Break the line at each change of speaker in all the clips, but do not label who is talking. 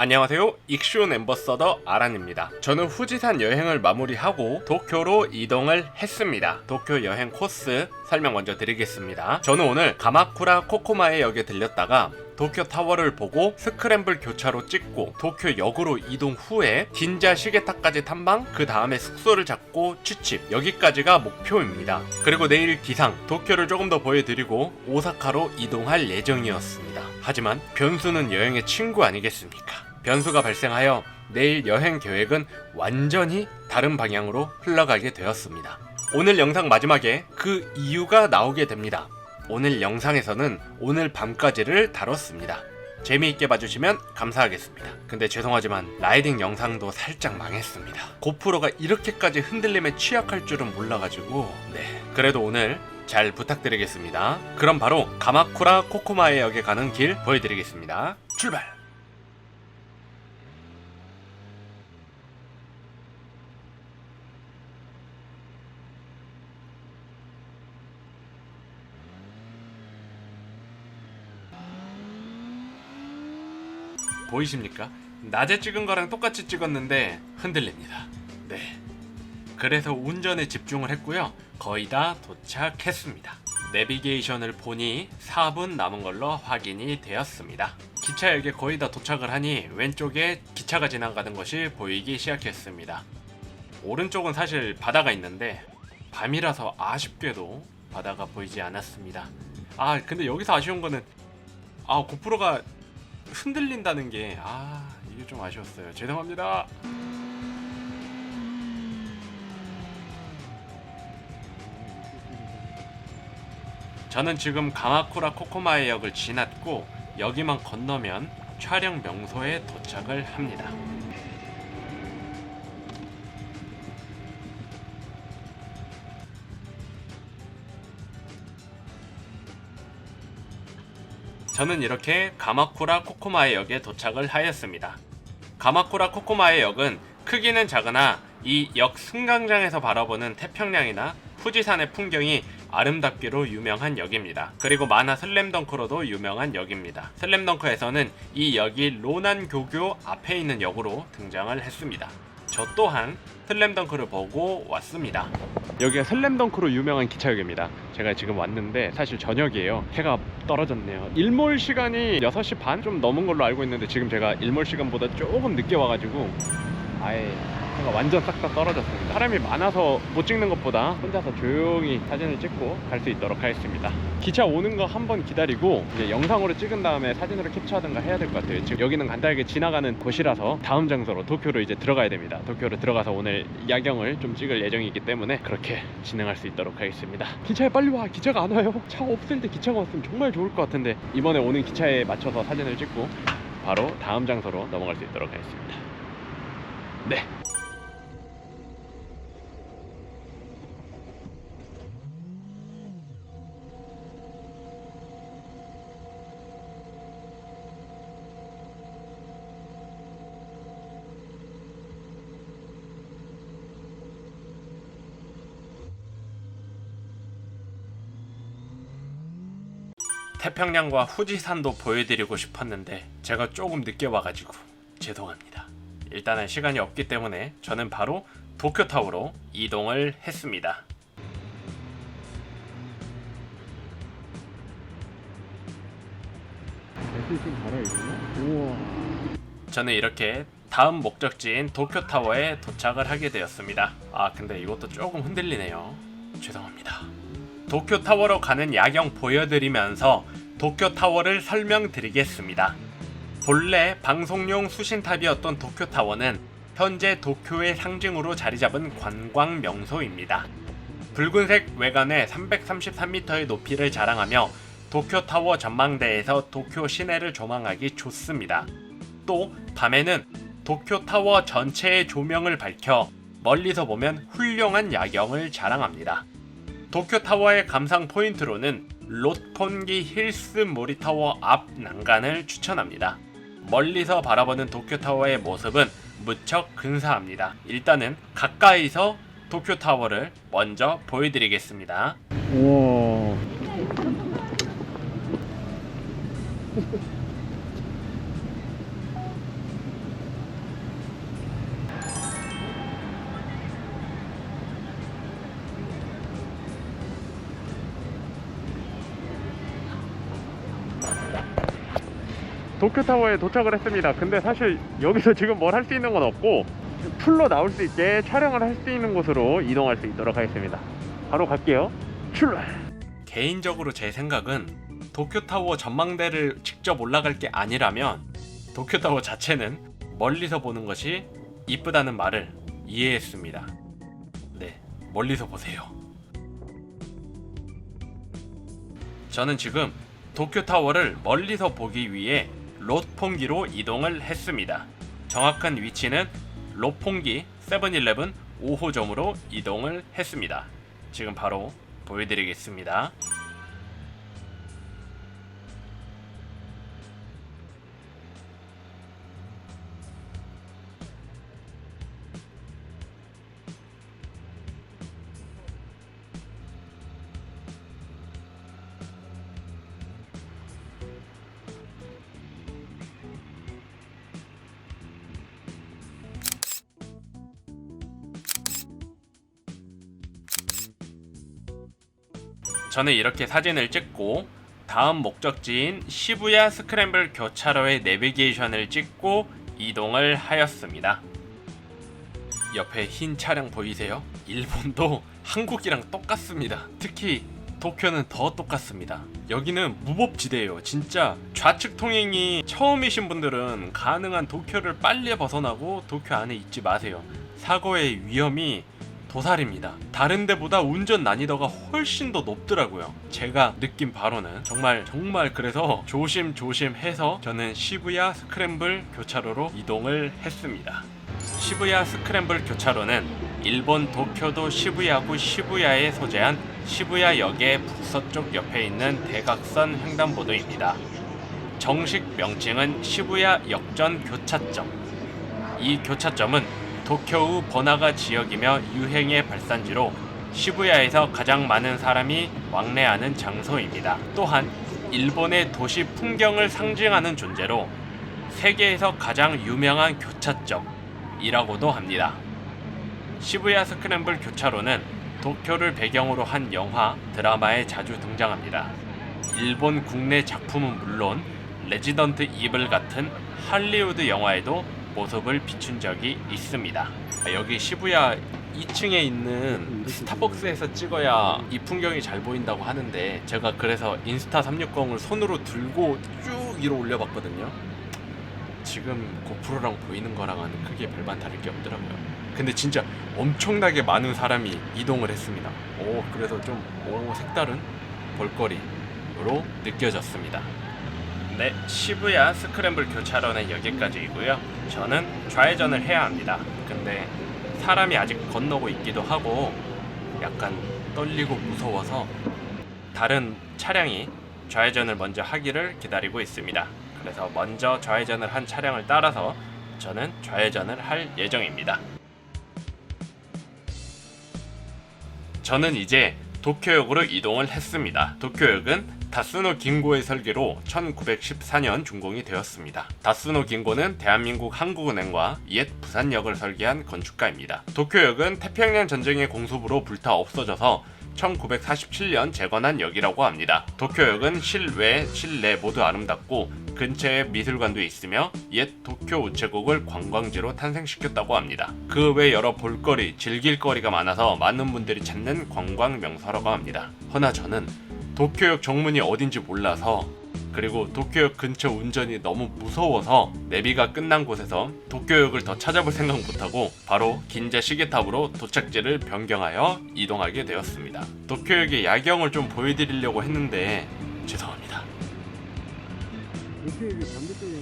안녕하세요. 익슈온 엠버서더 아란입니다. 저는 후지산 여행을 마무리하고 도쿄로 이동을 했습니다. 도쿄 여행 코스 설명 먼저 드리겠습니다. 저는 오늘 가마쿠라 코코마에 역에 들렸다가 도쿄 타워를 보고 스크램블 교차로 찍고 도쿄 역으로 이동 후에 긴자 시계타까지 탐방 그 다음에 숙소를 잡고 취집 여기까지가 목표입니다. 그리고 내일 기상 도쿄를 조금 더 보여드리고 오사카로 이동할 예정이었습니다. 하지만 변수는 여행의 친구 아니겠습니까? 변수가 발생하여 내일 여행 계획은 완전히 다른 방향으로 흘러가게 되었습니다. 오늘 영상 마지막에 그 이유가 나오게 됩니다. 오늘 영상에서는 오늘 밤까지를 다뤘습니다. 재미있게 봐주시면 감사하겠습니다. 근데 죄송하지만 라이딩 영상도 살짝 망했습니다. 고프로가 이렇게까지 흔들림에 취약할 줄은 몰라가지고 네 그래도 오늘 잘 부탁드리겠습니다. 그럼 바로 가마쿠라 코코마에 역에 가는 길 보여드리겠습니다. 출발! 보이십니까? 낮에 찍은 거랑 똑같이 찍었는데 흔들립니다. 네. 그래서 운전에 집중을 했고요. 거의 다 도착했습니다. 내비게이션을 보니 4분 남은 걸로 확인이 되었습니다. 기차역에 거의 다 도착을 하니 왼쪽에 기차가 지나가는 것이 보이기 시작했습니다. 오른쪽은 사실 바다가 있는데 밤이라서 아쉽게도 바다가 보이지 않았습니다. 아 근데 여기서 아쉬운 거는 아 고프로가 흔들린다는 게 아 이게 좀 아쉬웠어요. 죄송합니다. 저는 지금 가마쿠라 코코마의 역을 지났고 여기만 건너면 촬영 명소에 도착을 합니다. 저는 이렇게 가마쿠라 코코마의 역에 도착을 하였습니다. 가마쿠라 코코마의 역은 크기는 작으나 이 역 승강장에서 바라보는 태평양이나 후지산의 풍경이 아름답기로 유명한 역입니다. 그리고 만화 슬램덩크로도 유명한 역입니다. 슬램덩크에서는 이 역이 로난 교교 앞에 있는 역으로 등장을 했습니다. 저 또한 슬램덩크를 보고 왔습니다. 여기가 슬램덩크로 유명한 기차역입니다. 제가 지금 왔는데 사실 저녁이에요. 해가 떨어졌네요. 일몰 시간이 6시 반 좀 넘은 걸로 알고 있는데 지금 제가 일몰 시간보다 조금 늦게 와가지고 아예 해가 완전 싹 다 떨어졌습니다. 사람이 많아서 못 찍는 것보다 혼자서 조용히 사진을 찍고 갈 수 있도록 하겠습니다. 기차 오는 거 한 번 기다리고 이제 영상으로 찍은 다음에 사진으로 캡처하든가 해야 될 것 같아요. 지금 여기는 간단하게 지나가는 곳이라서 다음 장소로 도쿄로 이제 들어가야 됩니다. 도쿄로 들어가서 오늘 야경을 좀 찍을 예정이기 때문에 그렇게 진행할 수 있도록 하겠습니다. 기차에 빨리 와. 기차가 안 와요. 차 없을 때 기차가 왔으면 정말 좋을 것 같은데 이번에 오는 기차에 맞춰서 사진을 찍고 바로 다음 장소로 넘어갈 수 있도록 하겠습니다. 네. 태평양과 후지산도 보여드리고 싶었는데 제가 조금 늦게 와가지고 죄송합니다. 일단은 시간이 없기 때문에 저는 바로 도쿄타워로 이동을 했습니다. 저는 이렇게 다음 목적지인 도쿄타워에 도착을 하게 되었습니다. 아 근데 이것도 조금 흔들리네요. 죄송합니다. 도쿄타워로 가는 야경 보여드리면서 도쿄타워를 설명드리겠습니다. 본래 방송용 수신탑이었던 도쿄타워는 현재 도쿄의 상징으로 자리 잡은 관광 명소입니다. 붉은색 외관에 333m의 높이를 자랑하며 도쿄타워 전망대에서 도쿄 시내를 조망하기 좋습니다. 또 밤에는 도쿄타워 전체의 조명을 밝혀 멀리서 보면 훌륭한 야경을 자랑합니다. 도쿄타워의 감상 포인트로는 롯콘기 힐스 모리타워 앞 난간을 추천합니다. 멀리서 바라보는 도쿄타워의 모습은 무척 근사합니다. 일단은 가까이서 도쿄타워를 먼저 보여드리겠습니다.
우와.
도쿄타워에 도착을 했습니다. 근데 사실 여기서 지금 뭘 할 수 있는 건 없고 풀로 나올 수 있게 촬영을 할 수 있는 곳으로 이동할 수 있도록 하겠습니다. 바로 갈게요. 출발! 개인적으로 제 생각은 도쿄타워 전망대를 직접 올라갈 게 아니라면 도쿄타워 자체는 멀리서 보는 것이 이쁘다는 말을 이해했습니다. 네, 멀리서 보세요. 저는 지금 도쿄타워를 멀리서 보기 위해 롯퐁기로 이동을 했습니다. 정확한 위치는 롯퐁기 세븐일레븐 5호점으로 이동을 했습니다. 지금 바로 보여드리겠습니다. 저는 이렇게 사진을 찍고 다음 목적지인 시부야 스크램블 교차로의 내비게이션을 찍고 이동을 하였습니다. 옆에 흰 차량 보이세요? 일본도 한국이랑 똑같습니다. 특히 도쿄는 더 똑같습니다. 여기는 무법지대예요. 진짜 좌측 통행이 처음이신 분들은 가능한 도쿄를 빨리 벗어나고 도쿄 안에 있지 마세요. 사고의 위험이 도살입니다. 다른 데보다 운전 난이도가 훨씬 더 높더라고요. 제가 느낀 바로는 정말 정말 그래서 조심조심 해서 저는 시부야 스크램블 교차로로 이동을 했습니다. 시부야 스크램블 교차로는 일본 도쿄도 시부야구 시부야에 소재한 시부야역의 북서쪽 옆에 있는 대각선 횡단보도입니다. 정식 명칭은 시부야 역전 교차점. 이 교차점은 도쿄우 번화가 지역이며 유행의 발산지로 시부야에서 가장 많은 사람이 왕래하는 장소입니다. 또한 일본의 도시 풍경을 상징하는 존재로 세계에서 가장 유명한 교차점이라고도 합니다. 시부야 스크램블 교차로는 도쿄를 배경으로 한 영화, 드라마에 자주 등장합니다. 일본 국내 작품은 물론 레지던트 이블 같은 할리우드 영화에도 모습을 비춘 적이 있습니다. 아, 여기 시부야 2층에 있는 스타벅스에서 찍어야 이 풍경이 잘 보인다고 하는데 제가 그래서 인스타 360을 손으로 들고 쭉 위로 올려봤거든요. 지금 고프로랑 보이는 거랑은 크게 별반 다를 게 없더라고요. 근데 진짜 엄청나게 많은 사람이 이동을 했습니다. 오, 그래서 좀 오, 색다른 볼거리로 느껴졌습니다. 네, 시부야 스크램블 교차로는 여기까지이고요. 저는 좌회전을 해야 합니다. 근데 사람이 아직 건너고 있기도 하고 약간 떨리고 무서워서 다른 차량이 좌회전을 먼저 하기를 기다리고 있습니다. 그래서 먼저 좌회전을 한 차량을 따라서 저는 좌회전을 할 예정입니다. 저는 이제 도쿄역으로 이동을 했습니다. 도쿄역은 다스노 긴고의 설계로 1914년 준공이 되었습니다. 다스노 긴고는 대한민국 한국은행과 옛 부산역을 설계한 건축가입니다. 도쿄역은 태평양 전쟁의 공습으로 불타 없어져서 1947년 재건한 역이라고 합니다. 도쿄역은 실외, 실내 모두 아름답고 근처에 미술관도 있으며 옛 도쿄 우체국을 관광지로 탄생시켰다고 합니다. 그 외 여러 볼거리, 즐길 거리가 많아서 많은 분들이 찾는 관광 명소라고 합니다. 허나 저는 도쿄역 정문이 어딘지 몰라서 그리고 도쿄역 근처 운전이 너무 무서워서 내비가 끝난 곳에서 도쿄역을 더 찾아볼 생각 못하고 바로 긴자 시계탑으로 도착지를 변경하여 이동하게 되었습니다. 도쿄역의 야경을 좀 보여드리려고 했는데 죄송합니다.
도쿄역이 반대쪽인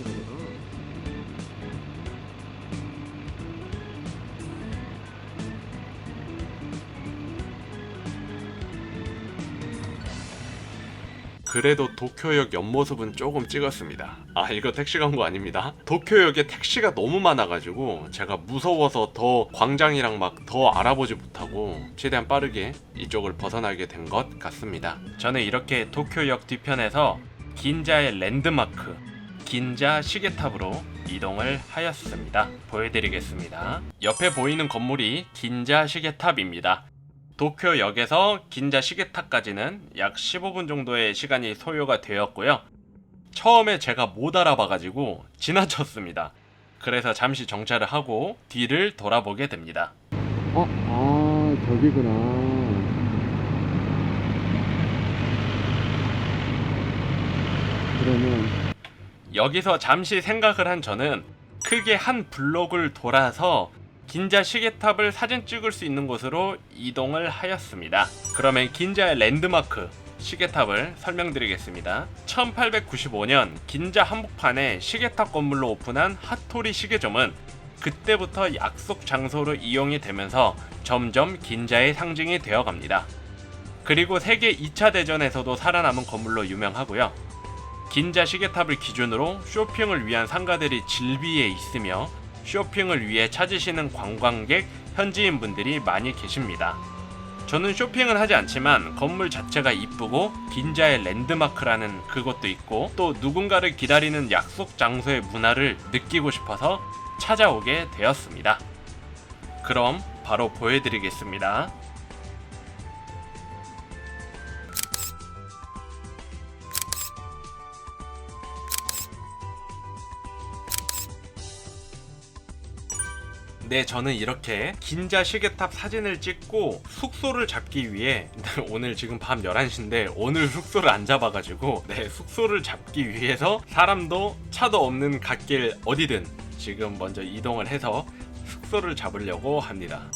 그래도 도쿄역 옆모습은 조금 찍었습니다. 아 이거 택시 광고 아닙니다. 도쿄역에 택시가 너무 많아가지고 제가 무서워서 더 광장이랑 막 더 알아보지 못하고 최대한 빠르게 이쪽을 벗어나게 된 것 같습니다. 저는 이렇게 도쿄역 뒤편에서 긴자의 랜드마크 긴자 시계탑으로 이동을 하였습니다. 보여드리겠습니다. 옆에 보이는 건물이 긴자 시계탑입니다. 도쿄역에서 긴자 시계탑까지는 약 15분 정도의 시간이 소요가 되었고요. 처음에 제가 못 알아봐가지고 지나쳤습니다. 그래서 잠시 정차를 하고 뒤를 돌아보게 됩니다.
어, 아, 저기구나. 그러면,
여기서 잠시 생각을 한 저는 크게 한 블록을 돌아서 긴자 시계탑을 사진 찍을 수 있는 곳으로 이동을 하였습니다. 그러면 긴자의 랜드마크 시계탑을 설명드리겠습니다. 1895년 긴자 한복판에 시계탑 건물로 오픈한 핫토리 시계점은 그때부터 약속 장소로 이용이 되면서 점점 긴자의 상징이 되어 갑니다. 그리고 세계 2차 대전에서도 살아남은 건물로 유명하고요. 긴자 시계탑을 기준으로 쇼핑을 위한 상가들이 질비해 있으며 쇼핑을 위해 찾으시는 관광객, 현지인 분들이 많이 계십니다. 저는 쇼핑은 하지 않지만 건물 자체가 이쁘고 긴자의 랜드마크라는 그것도 있고 또 누군가를 기다리는 약속 장소의 문화를 느끼고 싶어서 찾아오게 되었습니다. 그럼 바로 보여드리겠습니다. 네, 저는 이렇게 긴자 시계탑 사진을 찍고 숙소를 잡기 위해 오늘 지금 밤 11시인데 오늘 숙소를 안 잡아가지고 네, 숙소를 잡기 위해서 사람도 차도 없는 갓길 어디든 지금 먼저 이동을 해서 숙소를 잡으려고 합니다.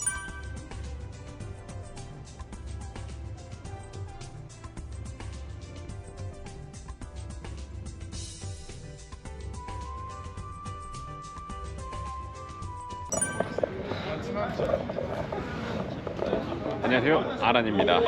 아란입니다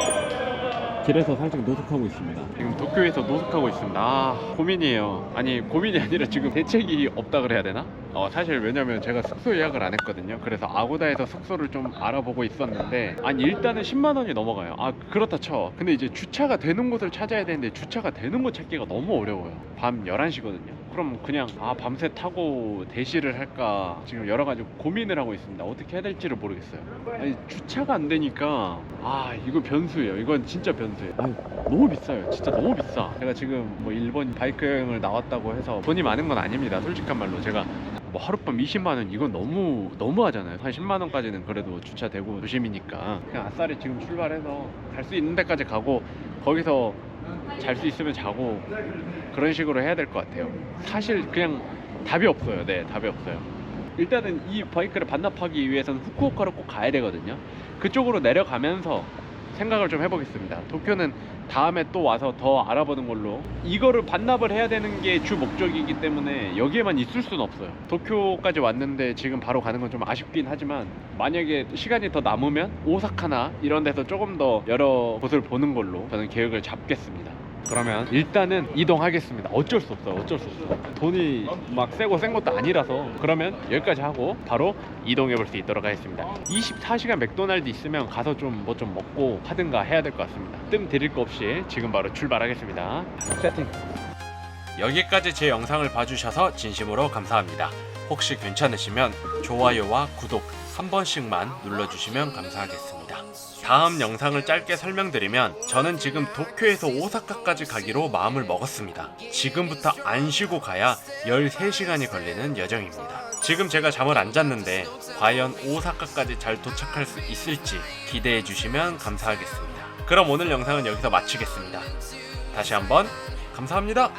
길에서 살짝 노숙하고 있습니다.
지금 도쿄에서 노숙하고 있습니다 아 고민이에요 아니 고민이 아니라 지금 대책이 없다 그래야 되나? 어 사실 왜냐면 제가 숙소 예약을 안 했거든요. 그래서 아고다에서 숙소를 좀 알아보고 있었는데 아니 일단은 10만 원이 넘어가요. 아 그렇다 쳐. 근데 이제 주차가 되는 곳을 찾아야 되는데 주차가 되는 곳 찾기가 너무 어려워요. 밤 11시거든요. 그럼 그냥 아 밤새 타고 대시를 할까 지금 여러 가지 고민을 하고 있습니다. 어떻게 해야 될지를 모르겠어요. 아니 주차가 안 되니까 아 이거 변수예요. 이건 진짜 변수예요. 아유 너무 비싸요. 진짜 너무 비싸. 제가 지금 뭐 일본 바이크 여행을 나왔다고 해서 돈이 많은 건 아닙니다. 솔직한 말로 제가 뭐 하룻밤 20만 원 이건 너무 너무 하잖아요. 한 10만 원까지는 그래도 주차되고 조심이니까. 그냥 아싸리 지금 출발해서 갈 수 있는 데까지 가고 거기서 잘 수 있으면 자고 그런 식으로 해야 될 것 같아요. 사실 그냥 답이 없어요. 네 답이 없어요. 일단은 이 바이크를 반납하기 위해서는 후쿠오카로 꼭 가야 되거든요. 그쪽으로 내려가면서 생각을 좀 해보겠습니다. 도쿄는 다음에 또 와서 더 알아보는 걸로. 이거를 반납을 해야 되는 게 주 목적이기 때문에 여기에만 있을 수는 없어요. 도쿄까지 왔는데 지금 바로 가는 건 좀 아쉽긴 하지만 만약에 시간이 더 남으면 오사카나 이런 데서 조금 더 여러 곳을 보는 걸로 저는 계획을 잡겠습니다 그러면 일단은 이동하겠습니다. 어쩔 수 없어요. 어쩔 수 없어. 돈이 막 세고 센 것도 아니라서 그러면 여기까지 하고 바로 이동해 볼 수 있도록 하겠습니다. 24시간 맥도날드 있으면 가서 좀뭐 좀 먹고 하든가 해야 될 것 같습니다. 뜸 들일 거 없이 지금 바로 출발하겠습니다. 세팅. 여기까지 제 영상을 봐주셔서 진심으로 감사합니다. 혹시 괜찮으시면 좋아요와 구독 한 번씩만 눌러주시면 감사하겠습니다. 다음 영상을 짧게 설명드리면 저는 지금 도쿄에서 오사카까지 가기로 마음을 먹었습니다. 지금부터 안 쉬고 가야 13시간이 걸리는 여정입니다. 지금 제가 잠을 안 잤는데 과연 오사카까지 잘 도착할 수 있을지 기대해 주시면 감사하겠습니다. 그럼 오늘 영상은 여기서 마치겠습니다. 다시 한번 감사합니다.